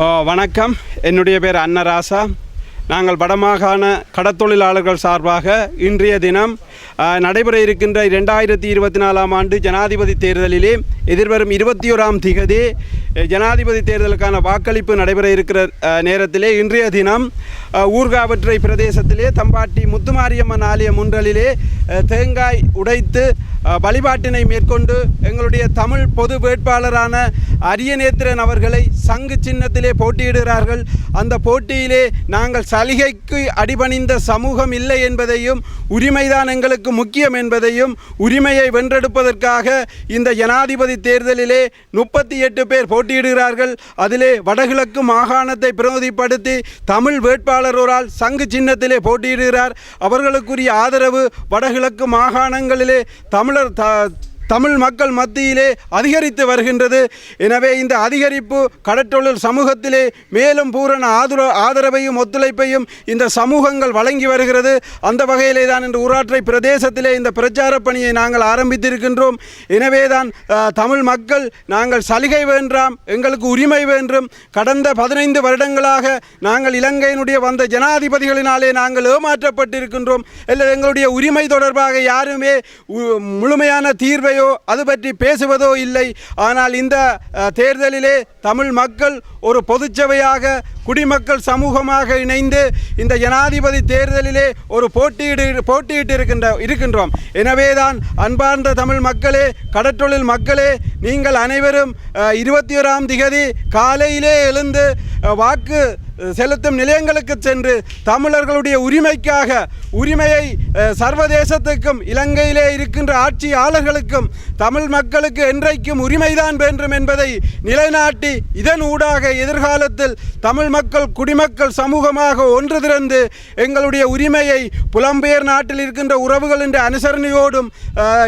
வணக்கம். என்னுடைய பேர் அன்னராசா. நாங்கள் வடமாகாண கடத்தொழிலாளர்கள் சார்பாக இன்றைய தினம் நடைபெற இருக்கின்ற இரண்டாயிரத்தி இருபத்தி நாலாம் ஆண்டு ஜனாதிபதி தேர்தலிலே எதிர்வரும் இருபத்தி ஓராம் திகதி ஜனாதிபதி தேர்தலுக்கான வாக்களிப்பு நடைபெற இருக்கிற நேரத்திலே இன்றைய தினம் ஊர்காவற்றை பிரதேசத்திலே தம்பாட்டி முத்துமாரியம்மன் ஆலய முன்றலிலே தேங்காய் உடைத்து வழிபாட்டினை மேற்கொண்டு எங்களுடைய தமிழ் பொது வேட்பாளரான அரியநேத்திரன் அவர்களை சங்கு சின்னத்திலே போட்டியிடுகிறார்கள். அந்த போட்டியிலே நாங்கள் சலுகைக்கு அடிபணிந்த சமூகம் இல்லை என்பதையும் உரிமைதான் எங்களுக்கு முக்கியம் என்பதையும் உரிமையை வென்றெடுப்பதற்காக இந்த ஜனாதிபதி தேர்தலிலே முப்பத்தி எட்டு பேர் போட்டியிடுகிறார்கள். அதிலே வடகிழக்கு மாகாணத்தை பிரதிநிதிப்படுத்தி தமிழ் வேட்பாளர் ஒரால் சங்கு சின்னத்திலே போட்டியிடுகிறார். அவர்களுக்குரிய ஆதரவு வடகிழக்கு மாகாணங்களிலே தமிழர் த தமிழ் மக்கள் மத்தியிலே அதிகரித்து வருகின்றது. எனவே இந்த அதிகரிப்பு கடற்றொழில் சமூகத்திலே மேலும் பூரண ஆதர ஆதரவையும் ஒத்துழைப்பையும் இந்த சமூகங்கள் வழங்கி வருகிறது. அந்த வகையிலே தான் இன்று ஊராட்சி பிரதேசத்திலே இந்த பிரச்சார பணியை நாங்கள் ஆரம்பித்திருக்கின்றோம். எனவே தான் தமிழ் மக்கள் நாங்கள் சலுகை வேண்டாம் எங்களுக்கு உரிமை வேண்டும். கடந்த பதினைந்து வருடங்களாக நாங்கள் இலங்கையினுடைய வந்த ஜனாதிபதிகளினாலே நாங்கள் ஏமாற்றப்பட்டிருக்கின்றோம். இல்லை எங்களுடைய உரிமை தொடர்பாக யாருமே முழுமையான தீர்வையோ அது பற்றி பேசுவதோ இல்லை. ஆனால் இந்த தேர்தலிலே தமிழ் மக்கள் ஒரு பொதுச்சபையாக குடிமக்கள் சமூகமாக இணைந்து இந்த ஜனாதிபதி தேர்தலிலே ஒரு போட்டியிடு போட்டியிட்டு இருக்கின்ற இருக்கின்றோம். எனவேதான் அன்பார்ந்த தமிழ் மக்களே கடற்றொழில் மக்களே நீங்கள் அனைவரும் இருபத்தி ஓராம் திகதி காலையிலே எழுந்து வாக்கு செலுத்தும் நிலையங்களுக்கு சென்று தமிழர்களுடைய உரிமைக்காக உரிமையை சர்வதேசத்துக்கும் இலங்கையிலே இருக்கின்ற ஆட்சியாளர்களுக்கும் தமிழ் மக்களுக்கு என்றைக்கும் உரிமைதான் வேண்டும் என்பதை நிலைநாட்டி இதன் ஊடாக எதிர்காலத்தில் தமிழ் மக்கள் குடிமக்கள் சமூகமாக ஒன்று திறந்து எங்களுடைய உரிமையை புலம்பெயர் நாட்டில் இருக்கின்ற உறவுகள் என்ற அனுசரணையோடும்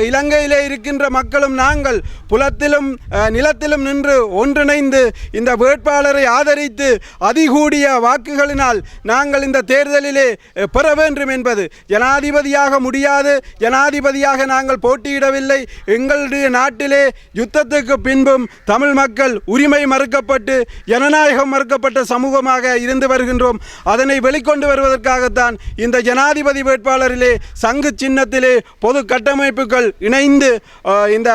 இலங்கையிலே இருக்கின்ற மக்களும் நாங்கள் புலத்திலும் நிலத்திலும் நின்று ஒன்றிணைந்து இந்த வேட்பாளரை ஆதரித்து அதிகூடிய வாக்குகளினால் நாங்கள் இந்த தேர்தலிலே பெற வேண்டும் என்பது ஜனாதிபதி ஜனாதிபதியாக முடியாது. ஜனாதிபதியாக நாங்கள் போட்டியிடவில்லை. எங்களுடைய நாட்டிலே யுத்தத்துக்கு பின்பும் தமிழ் மக்கள் உரிமை மறுக்கப்பட்டு ஜனநாயகம் மறுக்கப்பட்ட சமூகமாக இருந்து வருகின்றோம். அதனை வெளிக்கொண்டு வருவதற்காகத்தான் இந்த ஜனாதிபதி வேட்பாளரிலே சங்கு சின்னத்திலே பொது கட்டமைப்புகள் இணைந்து இந்த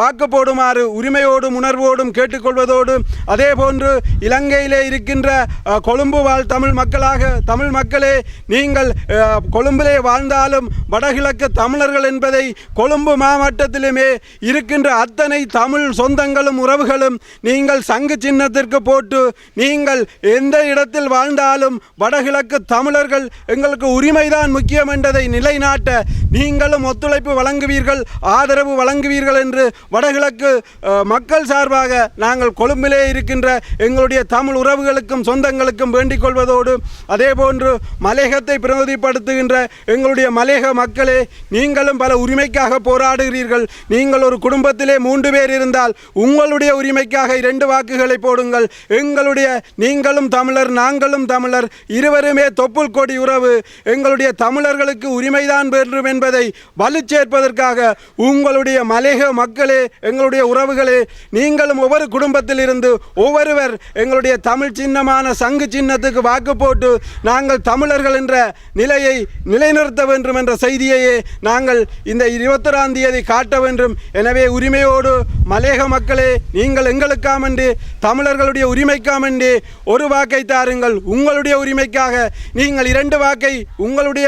வாக்கு போடுமாறு உரிமையோடும் உணர்வோடும் கேட்டுக்கொள்வதோடு அதே போன்று இலங்கையிலே இருக்கின்ற கொழும்பு வாழ் தமிழ் மக்களாக தமிழ் மக்களே நீங்கள் கொழும்பிலே வாழ்ந்த இருந்தாலும் வடகிழக்கு தமிழர்கள் என்பதை கொழும்பு மாவட்டத்திலுமே இருக்கின்ற அத்தனை தமிழ் சொந்தங்களும் உறவுகளும் நீங்கள் சங்கு சின்னத்திற்கு போட்டு நீங்கள் எந்த இடத்தில் வாழ்ந்தாலும் வடகிழக்கு தமிழர்கள் எங்களுக்கு உரிமைதான் முக்கியம் என்றதை நிலைநாட்ட நீங்களும் ஒத்துழைப்பு வழங்குவீர்கள் ஆதரவு வழங்குவீர்கள் என்று வடகிழக்கு மக்கள் சார்பாக நாங்கள் கொழும்பிலே இருக்கின்ற எங்களுடைய தமிழ் உறவுகளுக்கும் சொந்தங்களுக்கும் வேண்டிக் கொள்வதோடு அதே போன்று மலேகத்தை பிரதிநிதிப்படுத்துகின்ற எங்களுடைய மலேக மக்களே நீங்களும் பல உரிமைக்காக போராடுகிறீர்கள். நீங்கள் ஒரு குடும்பத்திலே மூன்று பேர் இருந்தால் உங்களுடைய உரிமைக்காக இரண்டு வாக்குகளை போடுங்கள். எங்களுடைய நீங்களும் தமிழர் நாங்களும் தமிழர் இருவருமே தொப்புள் கொடி உறவு. எங்களுடைய தமிழர்களுக்கு உரிமைதான் வேண்டும் என்பதை வலு சேர்ப்பதற்காக உங்களுடைய மலேக மக்களே எங்களுடைய உறவுகளே நீங்களும் ஒவ்வொரு குடும்பத்தில் இருந்து ஒவ்வொருவர் எங்களுடைய தமிழ் சின்னமான சங்கு சின்னத்துக்கு வாக்கு போட்டு நாங்கள் தமிழர்கள் என்ற நிலையை நிலைநிறுத்த வேண்டும் என்ற செய்தியையே நாங்கள் இந்த இருபத்தொராம் தேதி காட்ட வேண்டும். எனவே உரிமையோடு மலேக மக்களே நீங்கள் எங்களுக்காமண்டு தமிழர்களுடைய உரிமைக்காமண்டு ஒரு வாக்கை தாருங்கள். உங்களுடைய உரிமைக்காக நீங்கள் இரண்டு வாக்கை உங்களுடைய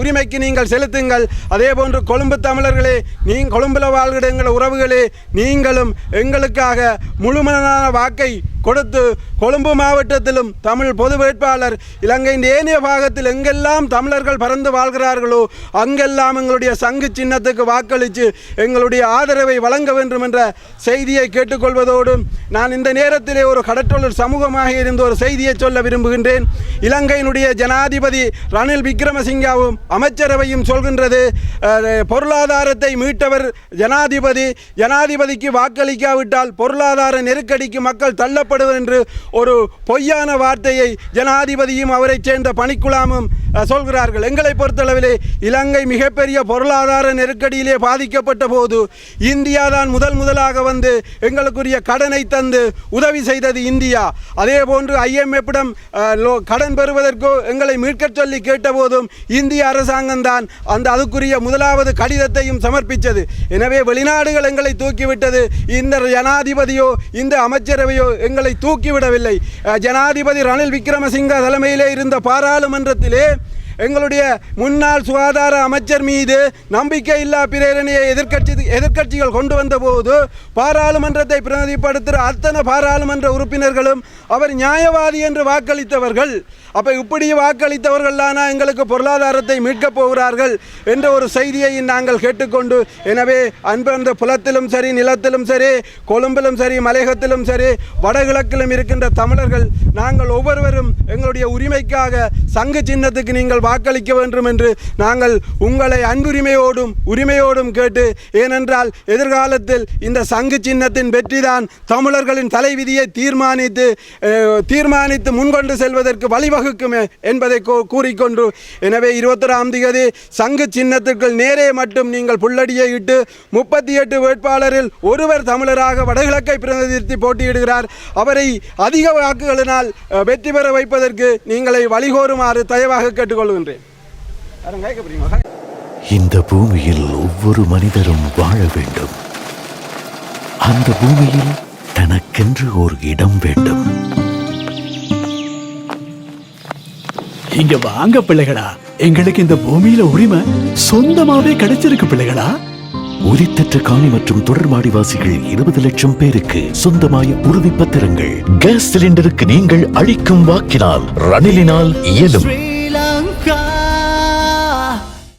உரிமைக்கு நீங்கள் செலுத்துங்கள். அதே போன்று கொழும்பு தமிழர்களே நீ கொழும்பில் வாழ்கிற எங்கள் உறவுகளே நீங்களும் எங்களுக்காக முழுமையான வாக்கை கொடுத்து கொழும்பு மாவட்டத்திலும் தமிழ் பொது வேட்பாளர் இலங்கையின் ஏனைய பாகத்தில் எங்கெல்லாம் தமிழர்கள் பறந்து வாழ்கிறார்களோ அங்கெல்லாம் எங்களுடைய சங்கு சின்னத்துக்கு வாக்களித்து எங்களுடைய ஆதரவை வழங்க வேண்டும் என்ற செய்தியை கேட்டுக்கொள்வதோடு நான் இந்த நேரத்திலே ஒரு கடற்றொழில் சமூகமாக இருந்து ஒரு செய்தியை சொல்ல விரும்புகின்றேன். இலங்கையினுடைய ஜனாதிபதி ரணில் விக்ரமசிங்காவும் அமைச்சரவையும் சொல்கின்றது பொருளாதாரத்தை மீட்டவர் ஜனாதிபதி ஜனாதிபதிக்கு வாக்களிக்காவிட்டால் பொருளாதார நெருக்கடிக்கு மக்கள் தள்ளப்படுவர் என்று ஒரு பொய்யான வார்த்தையை ஜனாதிபதியும் அவரைச் சேர்ந்த பணிக்குழாமும் சொல்கிறார்கள் எங்களை பொறுத்தளவிலே இலங்கை மிகப்பெரிய பொருளாதார நெருக்கடியிலே பாதிக்கப்பட்ட போது இந்தியா தான் முதல் முதலாக வந்து எங்களுக்குரிய கடனை தந்து உதவி செய்தது இந்தியா. அதே போன்று ஐஎம்எஃபிடம் கடன் பெறுவதற்கோ எங்களை மீட்கச் சொல்லி கேட்டபோதும் இந்திய அரசாங்கம் தான் அந்த அதுக்குரிய முதலாவது கடிதத்தையும் சமர்ப்பித்தது. எனவே வெளிநாடுகள் எங்களை தூக்கிவிட்டது. இந்த ஜனாதிபதியோ இந்த அமைச்சரவையோ எங்களை தூக்கிவிடவில்லை. ஜனாதிபதி ரணில் விக்ரமசிங்க தலைமையிலே இருந்த பாராளுமன்றத்திலே எங்களுடைய முன்னாள் சுகாதார அமைச்சர் மீது நம்பிக்கை இல்லா பிரேரணையை எதிர்க்கட்சி எதிர்க்கட்சிகள் கொண்டு வந்த போது பாராளுமன்றத்தை பிரதிநிதிப்படுத்துகிற அத்தனை பாராளுமன்ற உறுப்பினர்களும் அவர் நியாயவாதி என்று வாக்களித்தவர்கள். அப்போ இப்படி வாக்களித்தவர்களானா எங்களுக்கு பொருளாதாரத்தை மீட்கப் போகிறார்கள் என்ற ஒரு செய்தியை நாங்கள் கேட்டுக்கொண்டு எனவே அன்பந்த புலத்திலும் சரி நிலத்திலும் சரி கொழும்பிலும் சரி மலையகத்திலும் சரி வடகிழக்கிலும் இருக்கின்ற தமிழர்கள் நாங்கள் ஒவ்வொருவரும் எங்களுடைய உரிமைக்காக சங்கு சின்னத்துக்கு நீங்கள் வாக்களிக்க வேண்டும் என்று நாங்கள் உங்களை அன்புரிமையோடும் உரிமையோடும் கேட்டு ஏனென்றால் எதிர்காலத்தில் இந்த சங்கு சின்னத்தின் வெற்றிதான் தமிழர்களின் தலைவிதியை தீர்மானித்து தீர்மானித்து முன்கொண்டு செல்வதற்கு வழிவகுக்குமே என்பதை கூறிக்கொண்டு எனவே இருபத்தொராம் தேதி சங்கு சின்னத்திற்கு நேரே மட்டும் நீங்கள் புள்ளடியை இட்டு முப்பத்தி எட்டு வேட்பாளரில் ஒருவர் தமிழராக வடகிழக்கை பிரதிநிதித்து போட்டியிடுகிறார். அவரை அதிக வாக்குகளினால் வெற்றி பெற வைப்பதற்கு நீங்களை வழிகோருமாறு தயவாக கேட்டுக்கொள்கின்றேன்? இந்த பூமியில் ஒவ்வொரு மனிதரும் வாழ வேண்டும். அந்த பூமியில் தனக்கென்று ஒரு இடம் வேண்டும். இங்க வாங்க பிள்ளைகளா. எங்களுக்கு இந்த பூமியில உரிமை சொந்தமாவே கிடைச்சிருக்கு பிள்ளைகளா. உரித்தற்ற காணி மற்றும் தொடர்மாடிவாசிகள் இருபது லட்சம் பேருக்கு சொந்தமாய உறுதிப்பத்திரங்கள் கேஸ் சிலிண்டருக்கு நீங்கள் அளிக்கும் வாக்கினால் ரணிலினால் இயலும்.